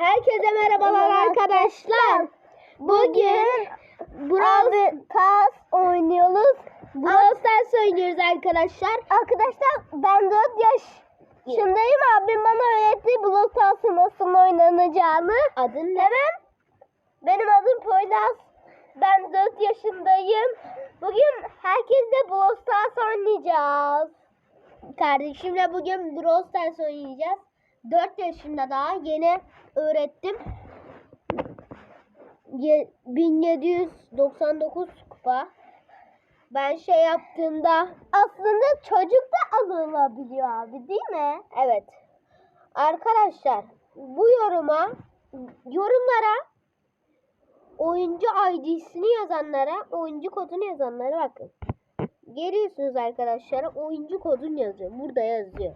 Herkese merhabalar arkadaşlar. Bugün Brawl Stars oynuyoruz. Brawl Stars oynuyoruz arkadaşlar. Arkadaşlar ben 4 yaşındayım. Abim bana öğretti Brawl Stars'ın nasıl oynanacağını. Adın ne? Evet. Benim adım Poyraz. Ben 4 yaşındayım. Bugün herkesle Brawl Stars oynayacağız. Kardeşimle bugün Brawl Stars oynayacağız. 4 yaşında daha yeni öğrettim. Ye- 1799 kupa. Ben şey yaptığımda Aslında çocuk da alınabiliyor abi değil mi? Evet. Arkadaşlar bu yoruma yorumlara oyuncu ID'sini yazanlara, oyuncu kodunu yazanlara bakın. Geliyorsunuz arkadaşlar oyuncu kodunu yazıyor. Burada yazıyor.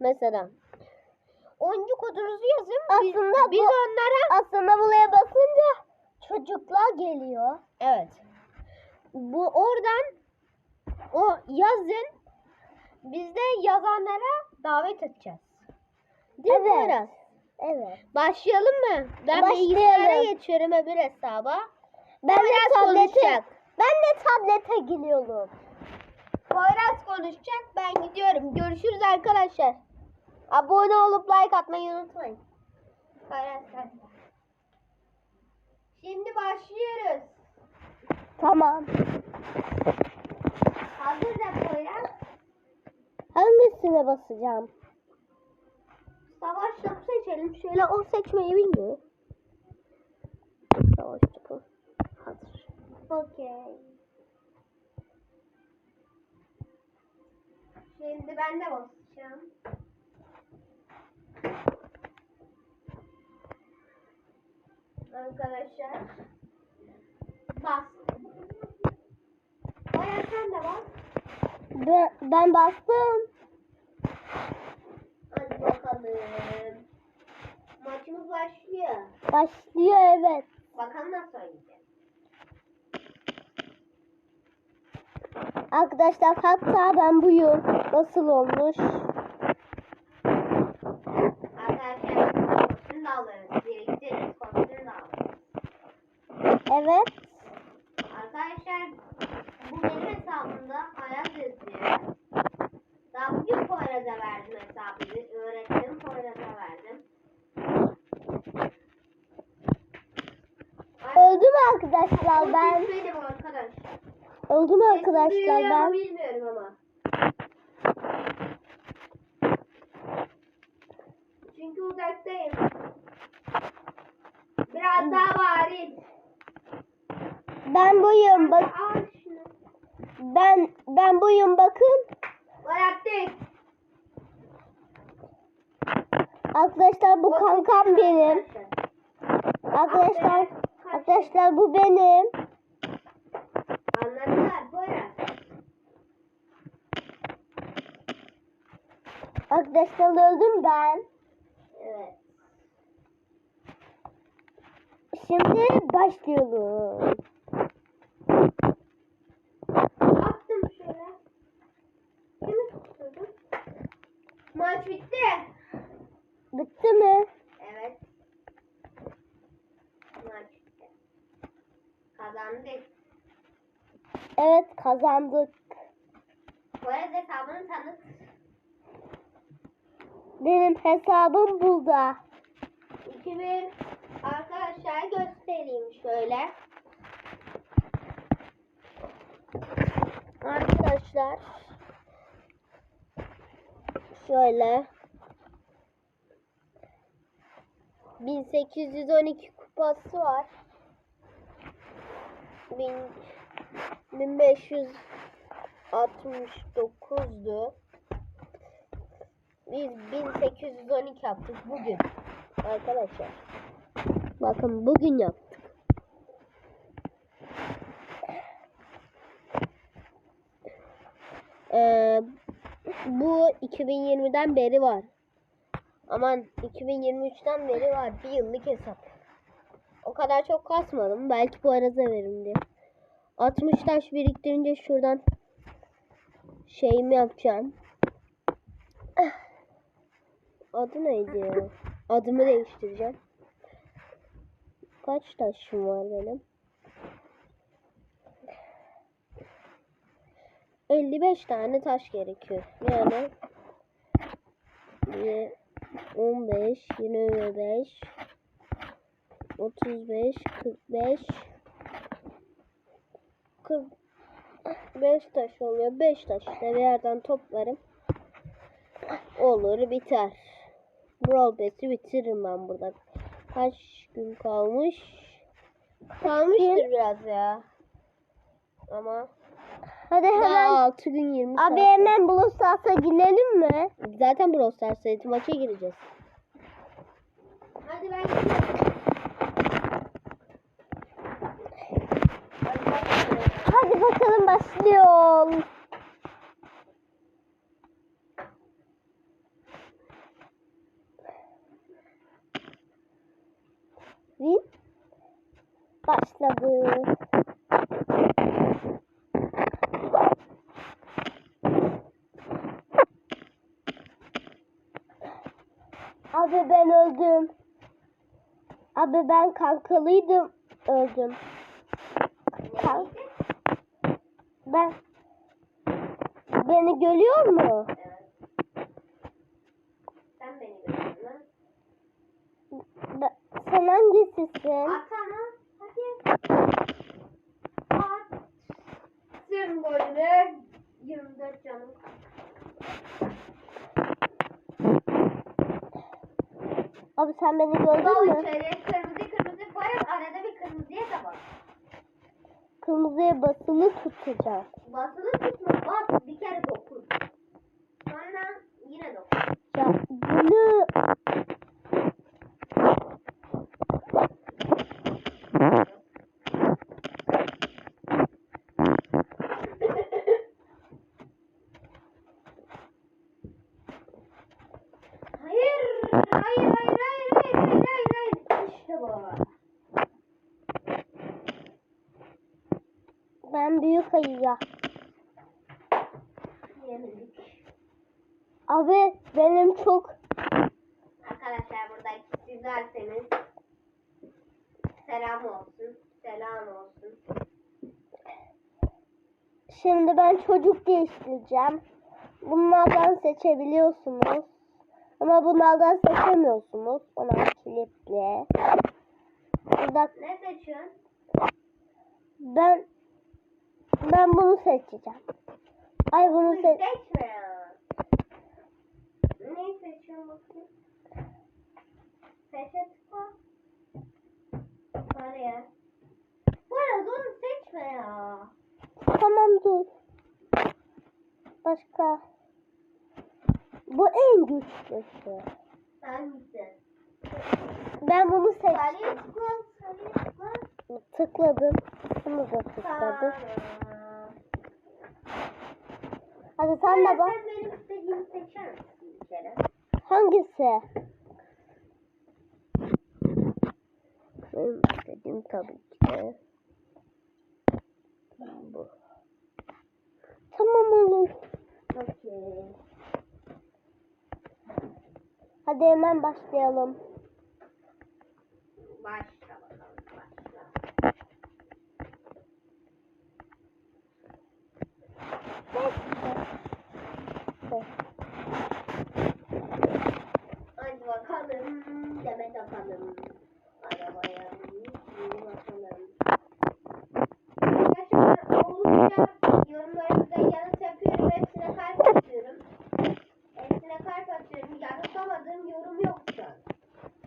Mesela oyuncu kodunuzu yazın. Biz, Aslında biz bu- onlara Aslında buraya basınca çocuklar geliyor. evet. Bu oradan o yazın. Biz de yazanlara davet edeceğiz. Değil mi Evet. Poyraz? Evet. Başlayalım mı? Ben Başlayalım. bilgisayara geçiyorum öbür hesaba. Ben de Poyraz tablete, konuşacak. ben de tablete giriyorum. Poyraz konuşacak. Ben gidiyorum. Görüşürüz arkadaşlar. Abone olup like atmayı unutmayın. Sen. Şimdi başlıyoruz. Tamam. Hazır da Poyraz. Hangisine basacağım? Savaş topu seçelim. Şöyle o seçmeyi bilmiyor. Savaş topu. Hazır. Okey. Şimdi ben de basacağım. Arkadaşlar. Bas. Baya sen de bas. Ben, ben bastım. Hadi bakalım. Maçımız başlıyor. Başlıyor evet. Bakalım nasıl oynayacağız. Arkadaşlar hatta ben buyum. Nasıl olmuş? Evet. Arkadaşlar bu benim hesabımda Ayaz yazıyor. Daha bugün Poyraz'a verdim hesabını. Öğrettim Poyraz'a verdim. Öldü mü arkadaşlar ben? Öldü mü arkadaşlar ben? Bilmiyorum ama. Çünkü uzaktayım. Biraz daha bağırayım. Ben buyum bak. Al şunu. Ben ben buyum bakın. Bıraktık. Arkadaşlar bu kankam benim. Arkadaşlar arkadaşlar bu benim. Anladılar. Buyurun. Arkadaşlar öldüm ben. Evet. Şimdi başlıyoruz. Attım şöyle. Kimi tutturdum? Maç bitti. Bitti mi? Evet. Maç bitti. Kazandık. Evet kazandık. Bu arada hesabını tanıt. Benim hesabım burada. 2000 arkadaşlar göstereyim şöyle. Arkadaşlar şöyle 1812 kupası var. 1000 1569'du. Biz 1812 yaptık bugün. Arkadaşlar. Bakın bugün yaptık. Ee, bu 2020'den beri var. Aman 2023'ten beri var. Bir yıllık hesap. O kadar çok kasmadım. Belki bu arada veririm diye. 60 taş biriktirince şuradan şeyimi yapacağım. Adı neydi? Adımı değiştireceğim. Kaç taşım var benim? 55 tane taş gerekiyor. Yani bir 15, 25, 35, 45, 45 taş oluyor. 5 taş işte bir yerden toplarım. Olur biter. Brawl Pass'i bitiririm ben burada. Kaç gün kalmış? Kalmıştır biraz ya. Ama Hadi daha hemen. 6 gün 20 saat. Abi hemen Brawl Stars'a girelim mi? Zaten Brawl Stars sayıtı maça gireceğiz. Hadi ben Hadi bakalım başlıyor. Win başladı. Abi ben öldüm. Abi ben kankalıydım. Öldüm. Ben beni görüyor mu? Sen beni gördün Ben- sen hangisisin? Atana. Hadi. At. Sırın golünü. 24 canım. Abi sen beni gördün Dal mü? içeri. Kırmızı kırmızı koyup arada bir kırmızıya da bak. Kırmızıya basılı tutacağım. Basılı tutma. Bas. Bir kere dokun. Sonra yine dokun. Ya bunu Hayır. Hayır hayır hayır hayır hayır hayır hayır. İşte bu. ben büyük ayıya. Yenildik. Abi benim çok Arkadaşlar burada sizlerseniz selam olsun. Selam olsun. şimdi ben çocuk değiştireceğim. Bunlardan seçebiliyorsunuz. Ama bunlardan seçemiyorsunuz. Onlar kilitli. Burada Ne seçiyorsun? ben ben bunu seçeceğim. Ay bunu seç. seçme ya. Neyi seçiyorsun bakayım? Seçe tıkla. Oraya. Poyraz onu seçme ya. Tamam dur. Başka. Bu en güçlüsü. Hangisi? Ben bunu seç. Sarıya tıkla. Sarıya tıkla. Tıkladım. Bunu da tıkladım. Hadi sen de bak. Sen benim istediğimi seçer misin bir kere? Hangisi? Benim istediğim tabii ki de. Bu. Tamam oğlum. Okey. Hadi hemen başlayalım. Başla bakalım. Başla. Hadi bakalım. Demet bakalım. Arabaya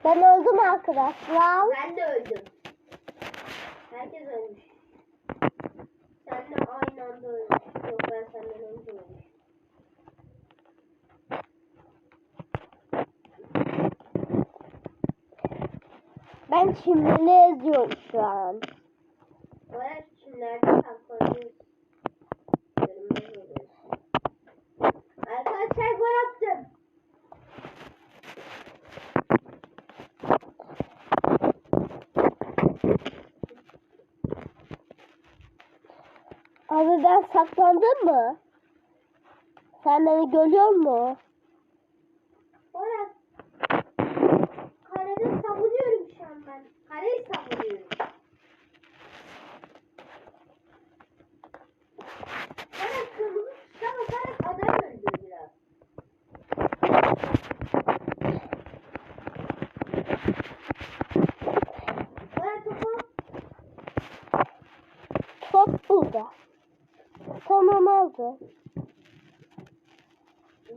Ben öldüm arkadaşlar. Ben de öldüm. Herkes ölmüş. Sen de aynı anda ölmüş. Yok ben senden önce ölmüş. Ben çimleri eziyorum şu an. Bu arada kimlerde saklanıyoruz. Görünmez oluyoruz. Arkadaşlar gol attım. Abi ben saklandım mı? Sen beni görüyor musun?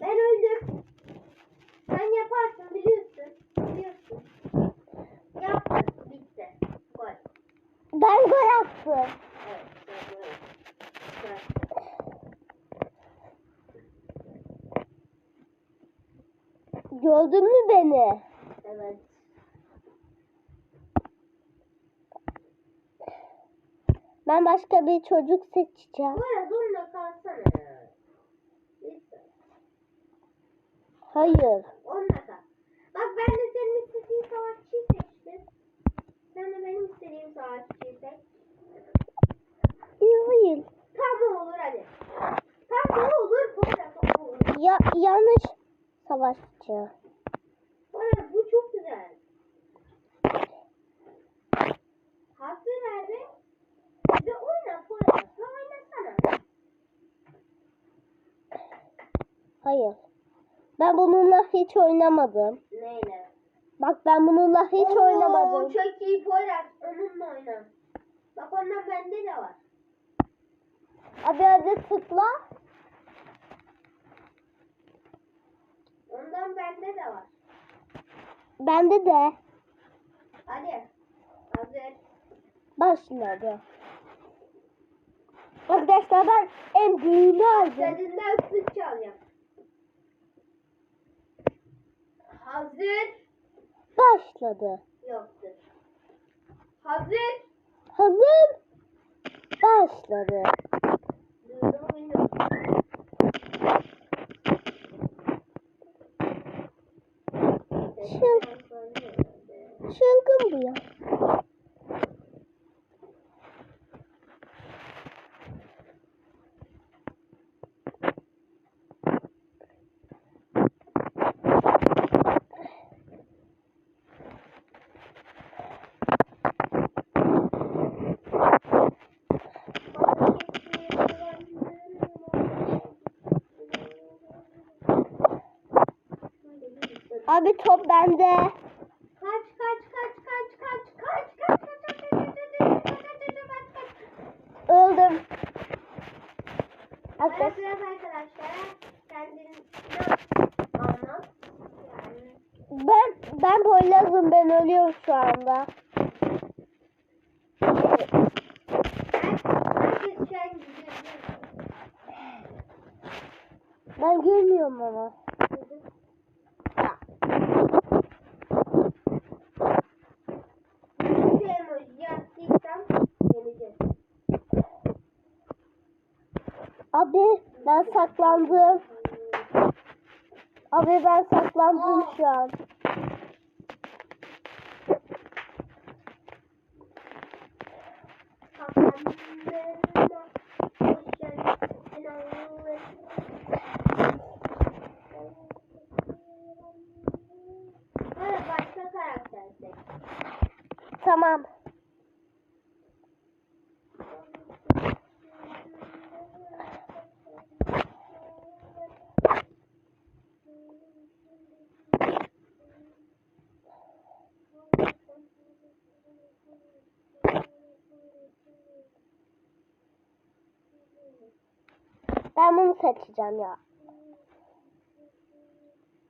Ben öldüm. Sen yaparsın biliyorsun. Biliyorsun. Yaptın. Bitti. Gol. Ben gol attım. Evet. gol. Gördün mü beni? Evet. Ben başka bir çocuk seçeceğim. Biraz onunla kalsana. Lütfen. Hayır. Onunla kal. Bak ben de senin istediğin savaşçıyı seçtim. Sen de benim istediğim savaşçıyı seç. Hayır. Tam olur hadi. Tam o olur. Poyraz o olur. Ya yanlış savaşçı. Poyraz bu çok güzel. Hazır nerede? Ve oyna Poyraz. Ve oynasana. Hayır. Ben bununla hiç oynamadım. Neyle? Bak ben bununla hiç Oo, oynamadım. Çok iyi Poyraz. Onunla oyna. Bak ondan bende de var. Abi hadi tıkla. Ondan bende de var. Bende de. Hadi. Hazır. Başladı. Arkadaşlar ben en büyüğünü aldım. Tadından ıslık Hazır. Başladı. Yoktur. Hazır. Hazır. Başladı. Şu- Çılgın bu ya. Abi top bende. Saklandım. Abi ben saklandım şu an. Böyle başka karakter seç. Tamam. Ben bunu seçeceğim ya.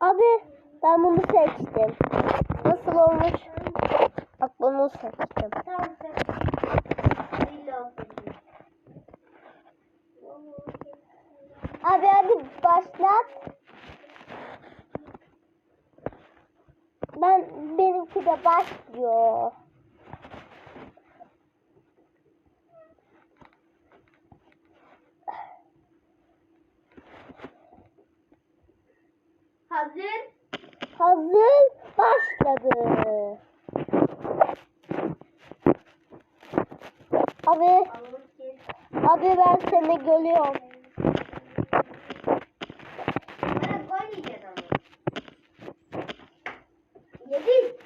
Abi ben bunu seçtim. Nasıl olmuş? Bak bunu seçtim. Abi hadi başlat. Ben benimki de başlıyor. Hazır. Hazır başladı. Abi, Alıp gir. abi ben seni görüyorum. Bana gol yiyeceğiz ama. Yedin.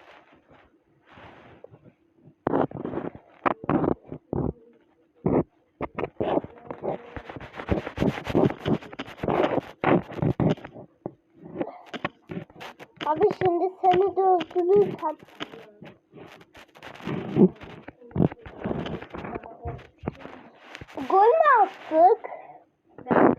Abi şimdi seni de öldürürsem. Gol mü attık? Ben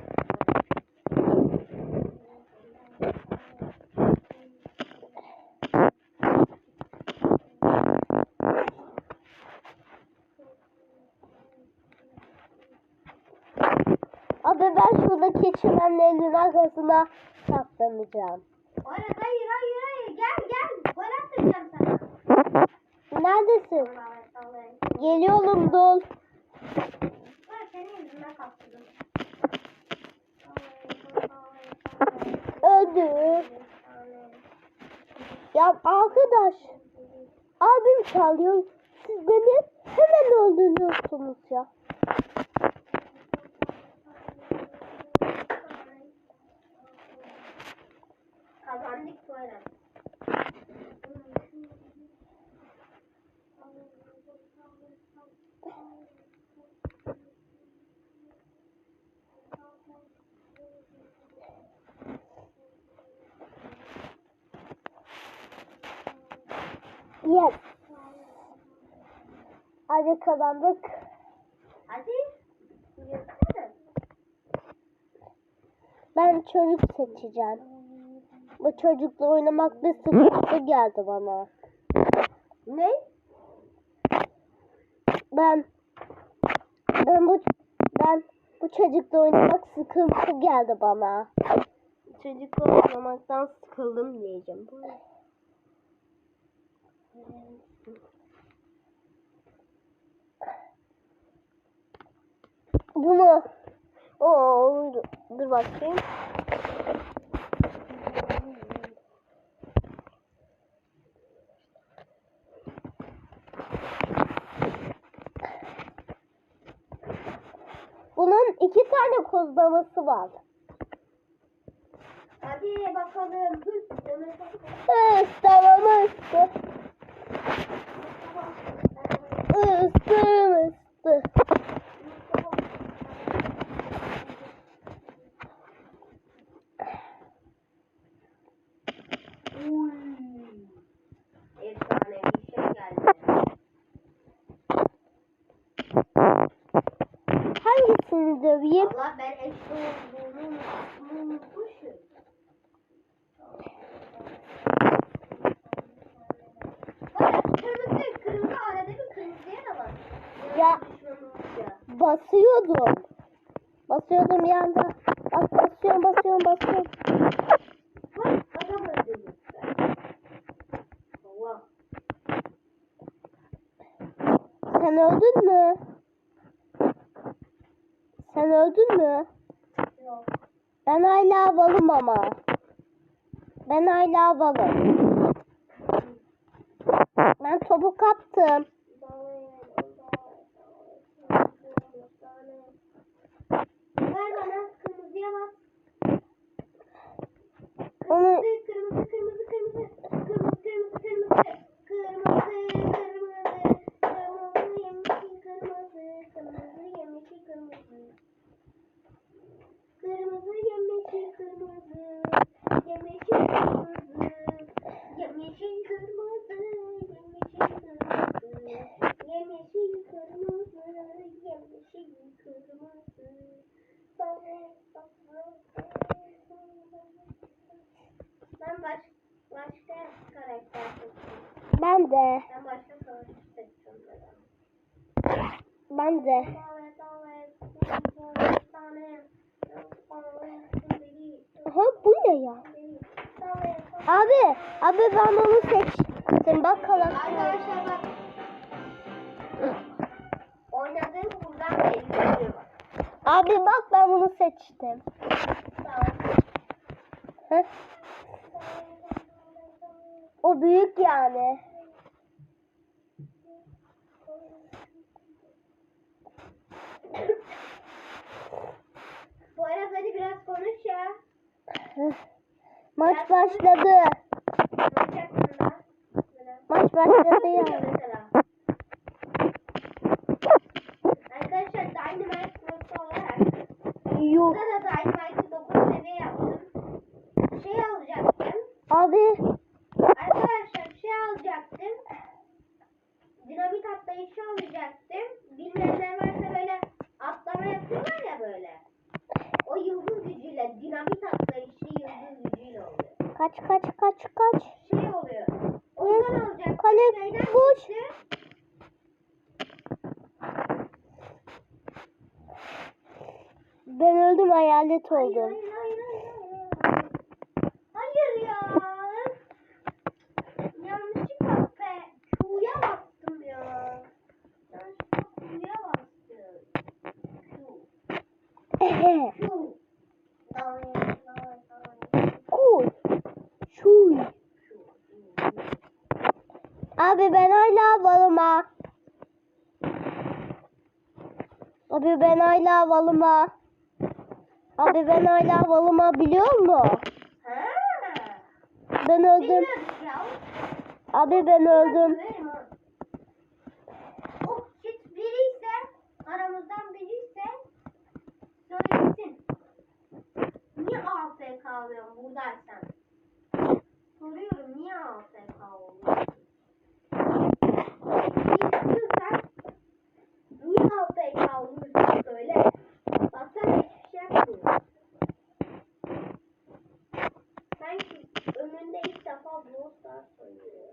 Abi ben şuradaki çimenlerin arkasına saklanacağım. Hayır hayır hayır hayır gel gel. Gol sana. Neredesin? Geliyorum dur. Ben senin yüzünden kaptırdım. Öldü. Ya arkadaş. Abim çalıyor. Siz beni hemen öldürüyorsunuz ya. Kazandık böyle. Yes. Hadi kazandık. Hadi. Yürüsene. Ben çocuk seçeceğim. Bu çocukla oynamak bir sıkıntı geldi bana. Ne? Ben ben bu ben bu çocukla oynamak sıkıntı geldi bana. Çocukla oynamaktan sıkıldım diyeceğim. Bunu Oo, dur, dur bakayım. bunun iki tane kozlaması var. Hadi bakalım. Hız. Istamam ıstı. Istı. Efsane bir şey geldi. Döveyim? Allah ben eşli olduğunu unutmuşum. Bak kırmızı, kırmızı arada bir kırmızıya da bak. Ya. Basıyordum. Basıyordum yanda. Bak basıyorum basıyorum basıyorum. Bak adam öldürdü. Allah. Sen öldün mü? Sen öldün mü? Yok. Ben hala varım ama. Ben hala varım. Ben topu kaptım. Ver bana kırmızıya bak. Onu Kırmızı, kırmızı, kırmızı, kırmızı, kırmızı, kırmızı, kırmızı, kırmızı, kırmızı, yemişil kırmızı, kırmızı, yemişil kırmızı, kırmızı, yemişil kırmızı, yemişil kırmızı, yemişil kırmızı, yemişil kırmızı. Ben baş, başka karakter seçtim. ben de. Ben başka savaşçı seçtim. böyle. Ben de. Aha bu ne ya? Abi, abi ben onu seçtim. Bakalım. Arkadaşlar bak. Oynadığım buradan bak. Abi bak ben bunu seçtim. Heh. O büyük yani. Arada hadi biraz konuş ya. Maç başladı. Maç. Biraz. Başladı Ya. Arkadaşlar Dynamite Pro'su olarak Yuh. burada da Dynamite'ı 9 seviye yaptım. Şey alacaktım. Abi Arkadaşlar bir şey alacaktım. Dinamit atlayışı alacaktım. Bilmeyenler varsa böyle atlama yapıyorlar ya böyle. O yıldız gücüyle dinamit atlayışı yıldız gücüyle oluyor. kaç kaç kaç kaç. Şey oluyor. Ondan alacaktım. Kale Şeyden boş. çıktı. Ben öldüm Hayır, oldum. hayır, ya. Yanlışlıkla Q'ya bastım ya. Yanlışlıkla Q'ya bastım. Q. Q. Abi ben hala balıma. Abi ben hala balıma. Abi ben hala balıma biliyor musun? Ha. Ben öldüm. Abi ben öldüm. Aramızdan biri ise söylesin. Niye AFK alıyorsun buradaysan? Soruyorum niye AFK oluyorsun? İstiyorsan niye AFK oluyorsun söyle. Baksana hiçbir şey yapmıyor. Sanki önünde ilk defa Brawl Stars oynuyor.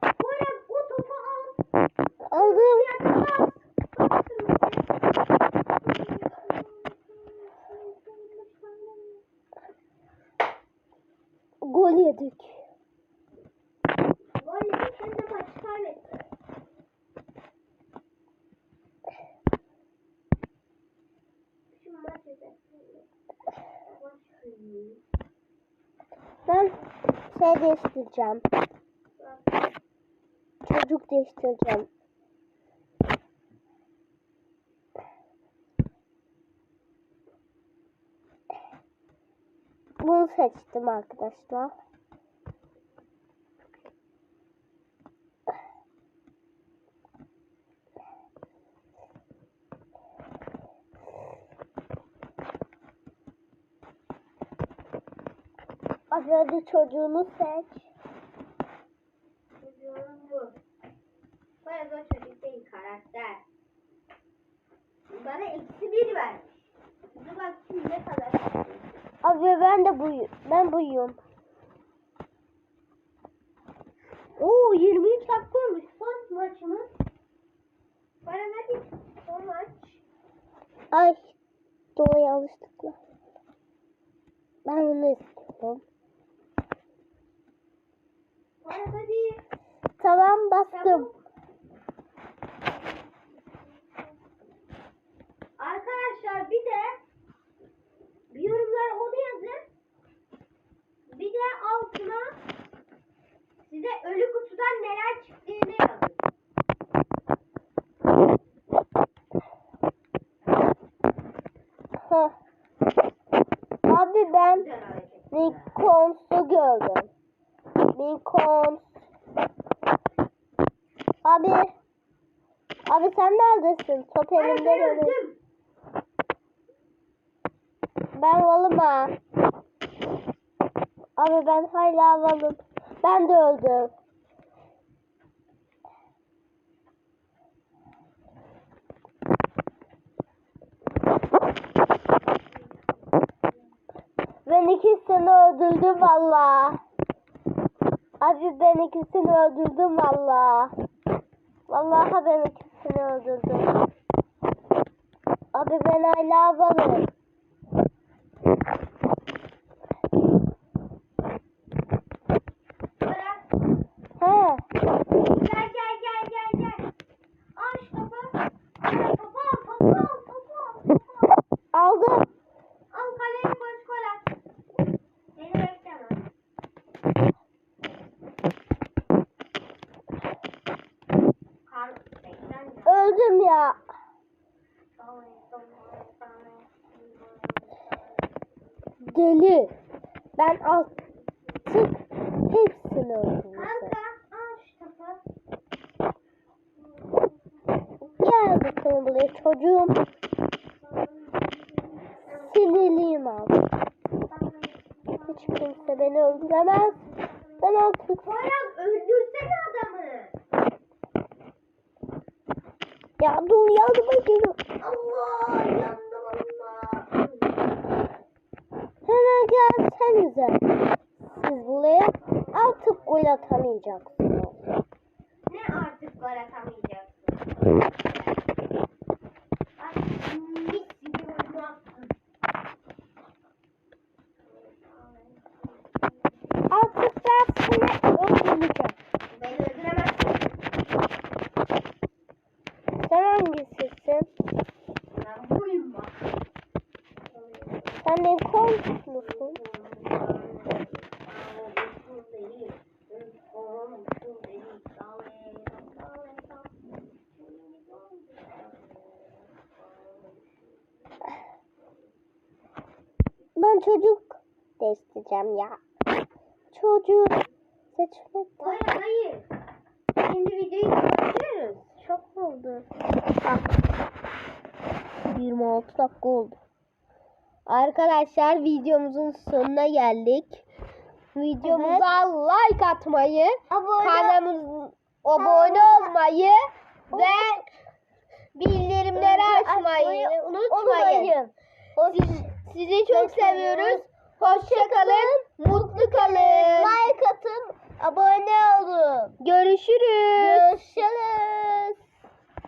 Poyraz o topu al. Aldım. Bir bas. Gol yedik. Gol yedik hem de maçı kaybettik. Şu maç özetleyelim. Maç özetleyelim. Ben değiştireceğim. Çocuk değiştireceğim. Bunu seçtim arkadaşlar. Hadi çocuğunu seç. Çocuğum bu. Poyraz o çocuk değil karakter. Bana eksi bir vermiş. Dur bakayım ne kadar. Abi ben de buyum. Ben buyum. Oo 23 dakika olmuş son maçımız. Bana hadi son maç. Ay dolu yanlışlıkla. Ben bunu istiyorum. Bana hadi. Tamam bastım. Çabuk. Arkadaşlar bir de bir yorumlara onu yazın. Bir altına size ölü kutudan neler çıktığını yazın. Abi ben. Lincoln'su gördüm. Lincoln. Abi. Abi sen neredesin? Top elimde öldüm. Ben valım ha. Abi ben hala valım. Ben de öldüm. Ben ikisini öldürdüm valla. Abi ben ikisini öldürdüm valla. Vallahi ben ikisini öldürdüm. Abi ben hala varım. Bırak. He. Gel gel gel gel gel. Al şu topu. Al topu al topu al topu al. Topu al. Aldım. Al kaleye koş gol at. Beni bekleme. Kar beklen. Öldüm ya. Deli. Ben artık hepsini öldürdüm. Kanka al şu topu. Gel bakalım buraya çocuğum. Sinirliyim abi. Hiç kimse beni öldüremez. Ben artık Poyraz öldürsene adamı. ya dur yardıma gelin. Allah yandım Allah. Hemen gelsenize. Siz buraya artık gol atamayacaksınız. Ne artık gol atamayacaksın. Bak mis gibi golünü attın. Artık ben seni öldüreceğim. Beni öldüremezsin. Sen hangisisin? Ben buyum bak. Sen Lincoln musun? Ben çocuk isteyeceğim ya. Çocuk seçmek Hayır hayır. Şimdi videoyu kapatıyoruz. çok oldu. Bak. 26 dakika oldu. Arkadaşlar videomuzun sonuna geldik. Videomuza like atmayı, Abone kanalımıza abone olmayı ve bildirimleri açmayı unutmayın. Siz- sizi çok seviyoruz. Hoşçakalın, mutlu kalın. Like atın, abone olun. Görüşürüz. Görüşürüz.